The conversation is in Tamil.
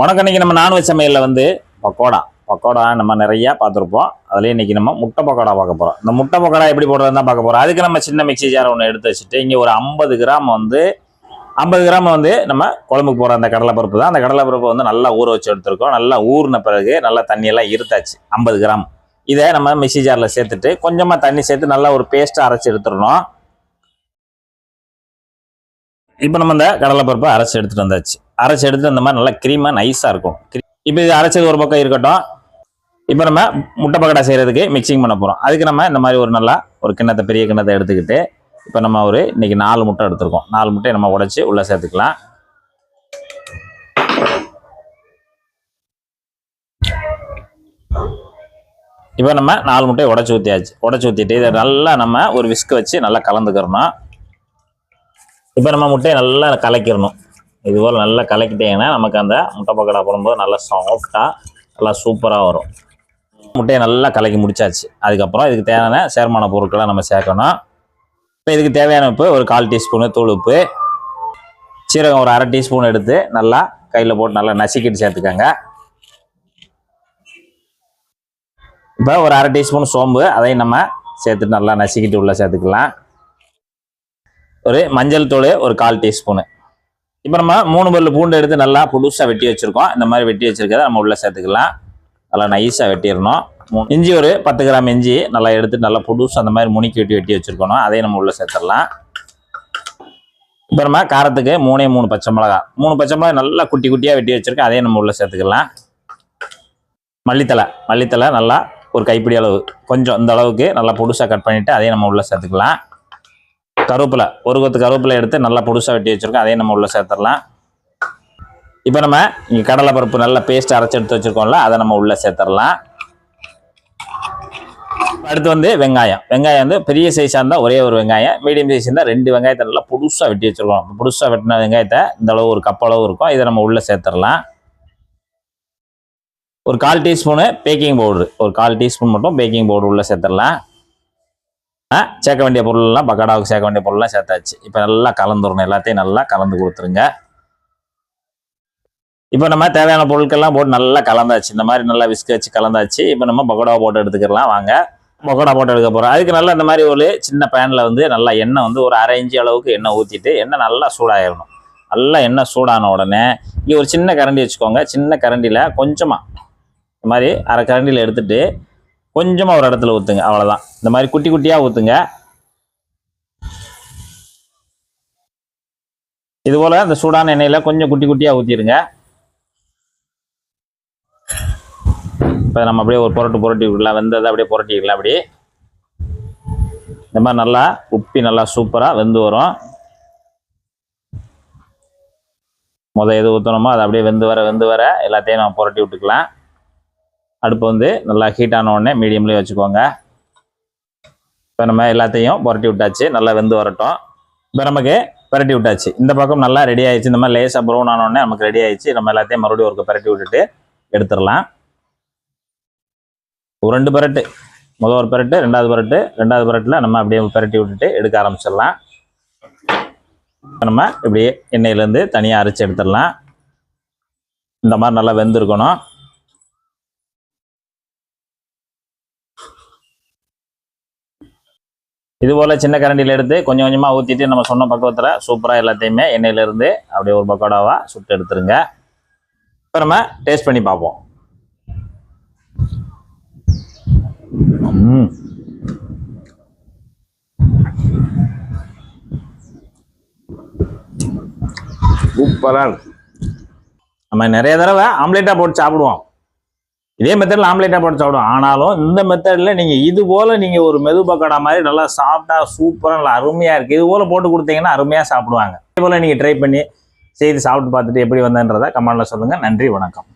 வணக்கம் இன்னைக்கு நம்ம நான்வெஜ் சமையலில் வந்து பக்கோடா. பக்கோடா நம்ம நிறையா பார்த்துருப்போம். அதுலேயே இன்னைக்கு நம்ம முட்டை பக்கோடா பார்க்க போகிறோம் இந்த முட்டை பக்கோடா எப்படி போடுறதுன்னு தான் பார்க்க போகிறோம் அதுக்கு நம்ம சின்ன மிக்ஸி ஜார் ஒன்று எடுத்து வச்சுட்டு இங்கே ஒரு ஐம்பது கிராம் வந்து ஐம்பது கிராம் வந்து நம்ம குழம்புக்கு போகிற அந்த கடலைப்பருப்பு தான். அந்த கடலைப்பருப்பு வந்து நல்லா ஊற வச்சு எடுத்துருக்கோம். நல்லா ஊறின பிறகு நல்லா தண்ணியெல்லாம் இருத்தாச்சு. ஐம்பது கிராம். இதை நம்ம மிக்ஸி ஜாரில் சேர்த்துட்டு கொஞ்சமாக தண்ணி சேர்த்து நல்லா ஒரு பேஸ்ட்டாக அரைச்சி எடுத்துடணும். இப்போ நம்ம இந்த கடலைப்பருப்பை அரைச்சி எடுத்துட்டு வந்தாச்சு. அரைச்சி எடுத்துட்டு இந்த மாதிரி நல்லா க்ரீமாக நைஸாக இருக்கும். இப்போ இது அரைச்சது ஒரு பக்கம் இருக்கட்டும். இப்போ நம்ம முட்டை பக்கடா செய்கிறதுக்கு மிக்சிங் பண்ண போகிறோம் அதுக்கு நம்ம இந்த மாதிரி ஒரு நல்லா ஒரு கிண்ணத்தை பெரிய கிண்ணத்தை எடுத்துக்கிட்டு இப்போ நம்ம ஒரு இன்னைக்கு நாலு முட்டை எடுத்துருக்கோம். நாலு முட்டையை நம்ம உடச்சி உள்ளே சேர்த்துக்கலாம். இப்போ நம்ம நாலு முட்டையை உடச்சி ஊற்றியாச்சு உடச்சி ஊற்றிட்டு இதை நல்லா நம்ம ஒரு விஸ்க் வச்சு நல்லா கலந்துக்கிறணும். இப்போ நம்ம முட்டையை நல்லா கலக்கிடணும். இதுபோல் நல்லா கலக்கிட்டீங்கன்னா நமக்கு அந்த முட்டை பக்கடா போடும்போது நல்லா சாஃப்டாக நல்லா சூப்பராக வரும். முட்டையை நல்லா கலக்கி முடிச்சாச்சு. அதுக்கப்புறம் இதுக்கு தேவையான சேர்மான பொருட்களை நம்ம சேர்க்கணும். இப்போ இதுக்கு தேவையான உப்பு ஒரு கால் டீஸ்பூனு தூள் உப்பு. சீரகம் ஒரு அரை டீஸ்பூன் எடுத்து நல்லா கையில் போட்டு நல்லா நசுக்கிட்டு சேர்த்துக்கோங்க. இப்போ ஒரு அரை டீஸ்பூன் சோம்பு அதையும் நம்ம சேர்த்துட்டு நல்லா நசுக்கிட்டு உள்ளே சேர்த்துக்கலாம். ஒரு மஞ்சள் தூள் ஒரு கால் டீஸ்பூனு இப்போ நம்ம மூணு பல்லு பூண்டு எடுத்து நல்லா புதுசாக வெட்டி வச்சுருக்கோம். இந்த மாதிரி வெட்டி வச்சுருக்கதை நம்ம உள்ளே சேர்த்துக்கலாம். நல்லா நைஸாக வெட்டிடணும். இஞ்சி ஒரு பத்து கிராம் இஞ்சி நல்லா எடுத்து நல்லா புதுசாக அந்த மாதிரி முனிக்கி வெட்டி வெட்டி வச்சுருக்கணும். அதையும் நம்ம உள்ளே சேர்த்துடலாம். இப்போ நம்ம காரத்துக்கு மூணே மூணு பச்சை மிளகா. மூணு பச்சை மிளகா நல்லா குட்டி குட்டியாக வெட்டி வச்சுருக்கோம். அதையும் நம்ம உள்ளே சேர்த்துக்கலாம். மல்லித்தலை மல்லித்தலை நல்லா ஒரு கைப்பிடி அளவு. கொஞ்சம் இந்த அளவுக்கு நல்லா புதுசாக கட் பண்ணிவிட்டு அதையும் நம்ம உள்ளே சேர்த்துக்கலாம். கருவேப்பிலை. ஒரு கொத்து கருவேப்பிலை எடுத்து நல்லா புதுசாக வெட்டி வச்சுருக்கோம். அதையும் நம்ம உள்ளே சேர்த்துடலாம். இப்போ நம்ம இங்கே கடலை பருப்பு நல்லா பேஸ்ட் அரைச்சி எடுத்து வச்சுருக்கோம்ல அதை நம்ம உள்ளே சேர்த்துடலாம். அடுத்து வந்து வெங்காயம். வெங்காயம் வந்து பெரிய சைஸாக இருந்தால் ஒரே ஒரு வெங்காயம் மீடியம் சைஸ் இருந்தால் ரெண்டு வெங்காயத்தை நல்லா புதுசாக வெட்டி வச்சுருக்கோம். புதுசாக வெட்டின வெங்காயத்தை இந்த அளவு ஒரு கப் அளவு இருக்கும். இதை நம்ம உள்ளே சேர்த்துடலாம். ஒரு கால் டீஸ்பூனு பேக்கிங் பவுடரு ஒரு கால் டீஸ்பூன் மட்டும் பேக்கிங் பவுடர் உள்ளே சேர்த்துடலாம். சேர்க்க வேண்டிய பொருள்லாம் பக்கடாவுக்கு சேர்க்க வேண்டிய பொருள்லாம் சேர்த்தாச்சு. இப்போ நல்லா கலந்துடணும் எல்லாத்தையும் நல்லா கலந்து கொடுத்துருங்க. இப்போ நம்ம தேவையான பொருட்கள்லாம் போட்டு நல்லா கலந்தாச்சு. இந்த மாதிரி நல்லா விஸ்க வச்சு கலந்தாச்சு. இப்போ நம்ம பக்கோடா போட்டு எடுத்துக்கலாம். வாங்க. பக்கோடா போட்டு எடுக்க போகிறோம் அதுக்கு நல்லா இந்த மாதிரி ஒரு சின்ன பேனில் வந்து நல்லா எண்ணெய் வந்து ஒரு அரை இஞ்சி அளவுக்கு எண்ணெய் ஊற்றிட்டு எண்ணெய் நல்லா சூடாயிடணும் நல்லா எண்ணெய் சூடான உடனே இங்கே ஒரு சின்ன கரண்டி வச்சுக்கோங்க. சின்ன கரண்டியில் கொஞ்சமாக இந்த மாதிரி அரை கரண்டியில் எடுத்துகிட்டு கொஞ்சமாக ஒரு இடத்துல ஊற்றுங்க அவ்வளோதான் இந்த மாதிரி குட்டி குட்டியாக ஊற்றுங்க இது போல் சூடான எண்ணெயில் கொஞ்சம் குட்டி குட்டியாக ஊற்றிடுங்க இப்போ நம்ம அப்படியே ஒரு புரட்டு புரட்டி விடலாம் வெந்ததை அப்படியே புரட்டிக்கலாம் அப்படியே இந்த மாதிரி நல்லா உப்பி நல்லா சூப்பராக வெந்து வரும். முத எது ஊற்றணுமோ அதை அப்படியே வெந்து வர வெந்து வர எல்லாத்தையும் நம்ம புரட்டி விட்டுக்கலாம். அடுப்பு வந்து நல்லா ஹீட் ஆன உடனே மீடியம்லேயே வச்சுக்கோங்க. இப்போ நம்ம எல்லாத்தையும் புரட்டி விட்டாச்சு. நல்லா வெந்து வரட்டும். இப்போ நமக்கு பரட்டி விட்டாச்சு. இந்த பக்கம் நல்லா ரெடி ஆயிடுச்சு. இந்த மாதிரி லேசாக ப்ரௌன் ஆனோடனே நமக்கு ரெடி ஆயிடுச்சு. நம்ம எல்லாத்தையும் மறுபடியும் ஒரு பரட்டி விட்டுட்டு எடுத்துடலாம். ஒரு ரெண்டு பரட்டு. முதல் ஒரு பரட்டு ரெண்டாவது பரட்டு ரெண்டாவது பரட்டில் நம்ம அப்படியே பரட்டி விட்டுட்டு எடுக்க ஆரம்பிச்சிடலாம். இப்போ நம்ம இப்படியே எண்ணெயிலேருந்து தனியாக அரைச்சி எடுத்துடலாம். இந்த மாதிரி நல்லா வெந்திருக்கணும். இது போல் சின்ன கரண்டியில் எடுத்து கொஞ்சம் கொஞ்சமாக ஊற்றிட்டு நம்ம சொன்ன பக்குவத்தில் சூப்பராக எல்லாத்தையுமே எண்ணெயிலேருந்து அப்படியே ஒரு பக்கோடாவாக சுட்டு எடுத்துருங்க. இப்போ நம்ம டேஸ்ட் பண்ணி பார்ப்போம். ம். சூப்பரா இருக்கு. நம்ம நிறைய தடவை ஆம்லேட்டாக போட்டு சாப்பிடுவோம். இதே மெத்தடில் ஆம்லேட்டாக போட்டு சாப்பிடுவோம். ஆனாலும் இந்த மெத்தடில் நீங்கள் இது போல் நீங்கள் ஒரு மெது பக்கோடா மாதிரி நல்லா சாப்பிட்டா சூப்பராக நல்லா அருமையாக இருக்குது இது போல் போட்டு கொடுத்தீங்கன்னா அருமையாக சாப்பிடுவாங்க. இதே போல் நீங்கள் ட்ரை பண்ணி செய்து சாப்பிட்டு பார்த்துட்டு எப்படி வந்தன்றதை கமெண்டில் சொல்லுங்கள் நன்றி வணக்கம்.